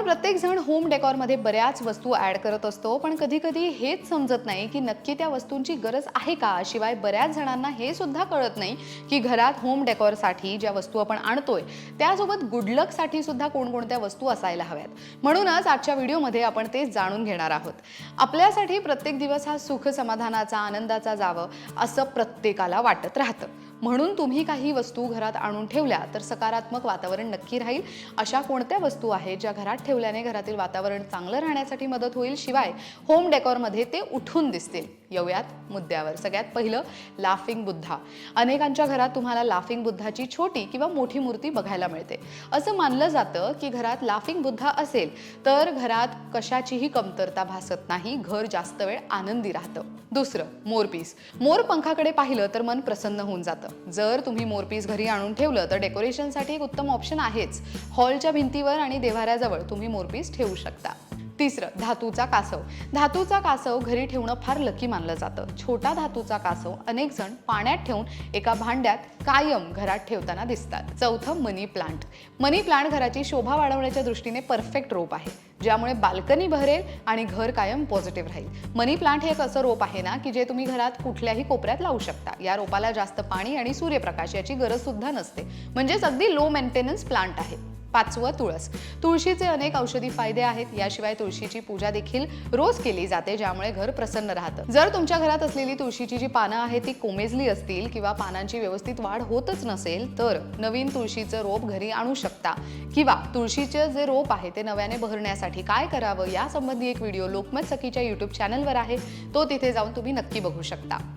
आपण प्रत्येक जण होम डेकॉरमध्ये बऱ्याच वस्तू ॲड करत असतो पण कधी कधी हेच समजत नाही की नक्की त्या वस्तूंची गरज आहे का? शिवाय बऱ्याच जणांना हे सुद्धा कळत नाही की घरात होम डेकॉरसाठी ज्या वस्तू आपण आणतोय त्यासोबत गुडलकसाठी सुद्धा कोणकोणत्या वस्तू असायला हव्यात. म्हणूनच आजच्या व्हिडिओमध्ये आपण ते जाणून घेणार आहोत. आपल्यासाठी प्रत्येक दिवस हा सुख समाधानाचा आनंदाचा जावं असं प्रत्येकाला वाटत राहतं. म्हणून तुम्ही काही वस्तू घरात आणून ठेवल्या तर सकारात्मक वातावरण नक्की राहील. अशा कोणत्या वस्तू आहेत ज्या घरात ठेवल्याने घरातील वातावरण चांगलं राहण्यासाठी मदत होईल? शिवाय होम डेकॉरमध्ये ते उठून दिसतील. येऊयात मुद्द्यावर. सगळ्यात पहिलं लाफिंग बुद्धा अनेकांच्या घरात तुम्हाला लाफिंग बुद्धाची छोटी किंवा मोठी मूर्ती बघायला मिळते. असं मानलं जातं की घरात लाफिंग बुद्धा असेल तर घरात कशाचीही कमतरता भासत नाही घर जास्त वेळ आनंदी राहतं. दुसरं मोरपीस मोर पंखाकडे पाहिलं तर मन प्रसन्न होऊन जातं. जर तुम्ही मोरपीस घरी आणून ठेवलं तर डेकोरेशनसाठी एक उत्तम ऑप्शन आहेच. हॉलच्या भिंतीवर आणि देवाऱ्याजवळ तुम्ही मोरपीस ठेवू शकता. तिसरं धातूचा कासव. धातूचा कासव घरी ठेवणं फार लकी मानलं जातं. छोटा धातूचा कासव अनेक जण पाण्यात ठेवून एका भांड्यात कायम घरात ठेवताना दिसतात. चौथं मनी प्लांट मनी प्लांट घराची शोभा वाढवण्याच्या दृष्टीने परफेक्ट रोप आहे ज्यामुळे बाल्कनी भरेल आणि घर कायम पॉझिटिव्ह राहील. मनी प्लांट हे एक असं रोप आहे ना की जे तुम्ही घरात कुठल्याही कोपऱ्यात लावू शकता. या रोपाला जास्त पाणी आणि सूर्यप्रकाश याची गरज सुद्धा नसते. म्हणजेच अगदी लो मेंटेनन्स प्लांट आहे. पाचवं तुळस. तुळशीचे अनेक औषधी फायदे आहेत. याशिवाय तुळशीची पूजा देखील रोज केली जाते ज्यामुळे घर प्रसन्न राहतं. जर तुमच्या घरात असलेली तुळशीची जी पानं आहेत ती कोमेजली असतील किंवा पानांची व्यवस्थित वाढ होतच नसेल तर नवीन तुळशीचं रोप घरी आणू शकता. किंवा तुळशीचं जे रोप आहे ते नव्याने बहरण्यासाठी काय करावं यासंबंधी एक व्हिडिओ लोकमत सखीच्या युट्यूब चॅनलवर आहे. तो तिथे जाऊन तुम्ही नक्की बघू शकता.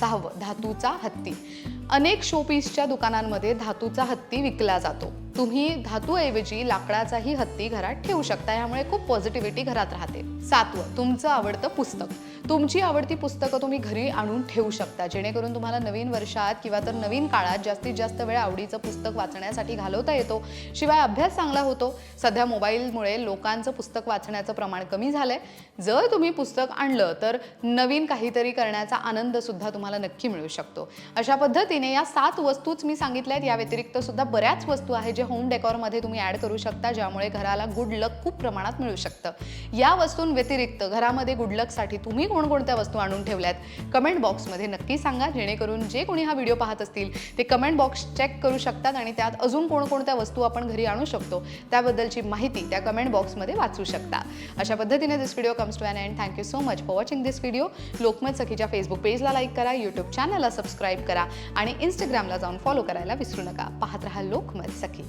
सहावं धातूचा हत्ती. अनेक शोपीसच्या दुकानांमध्ये धातूचा हत्ती विकला जातो. तुम्ही धातूऐवजी लाकडाचाही हत्ती घरात ठेवू शकता. यामुळे खूप पॉझिटिव्हिटी घरात राहते. सातवं तुमचं आवडतं पुस्तक. तुमची आवडती पुस्तकं तुम्ही घरी आणून ठेवू शकता. जेणेकरून तुम्हाला नवीन वर्षात किंवा तर नवीन काळात जास्तीत जास्त वेळ आवडीचं पुस्तक वाचण्यासाठी घालवता येतो. शिवाय अभ्यास चांगला होतो. सध्या मोबाईलमुळे लोकांचं पुस्तक वाचण्याचं प्रमाण कमी झालं आहे जर तुम्ही पुस्तक आणलं तर नवीन काहीतरी करण्याचा आनंदसुद्धा तुम्हाला नक्की मिळू शकतो. अशा पद्धतीने या सात वस्तूच मी सांगितल्या आहेत या व्यतिरिक्त सुद्धा बऱ्याच वस्तू आहेत जे होम डेकॉरमध्ये तुम्ही ॲड करू शकता ज्यामुळे घराला गुड लक खूप प्रमाणात मिळू शकतं. या वस्तूंव्यतिरिक्त घरामध्ये गुड लकसाठी तुम्ही कोणकोणत्या वस्तू आणून ठेवल्यात? कमेंट बॉक्समध्ये नक्की सांगा जेणेकरून जे कोणी हा व्हिडिओ पाहत असतील ते कमेंट बॉक्स चेक करू शकतात आणि त्यात अजून कोणकोणत्या वस्तू आपण घरी आणू शकतो त्याबद्दलची माहिती त्या कमेंट बॉक्समध्ये वाचू शकता. अशा पद्धतीने this video comes to and end thank you so much for watching this video Lokmat सखीच्या Facebook पेजला लाईक करा यूट्यूब चॅनलला सबस्क्राईब करा आणि इंस्टाग्रामला जाऊन फॉलो करायला विसरू नका. पाहत राहा लोकमत सखी.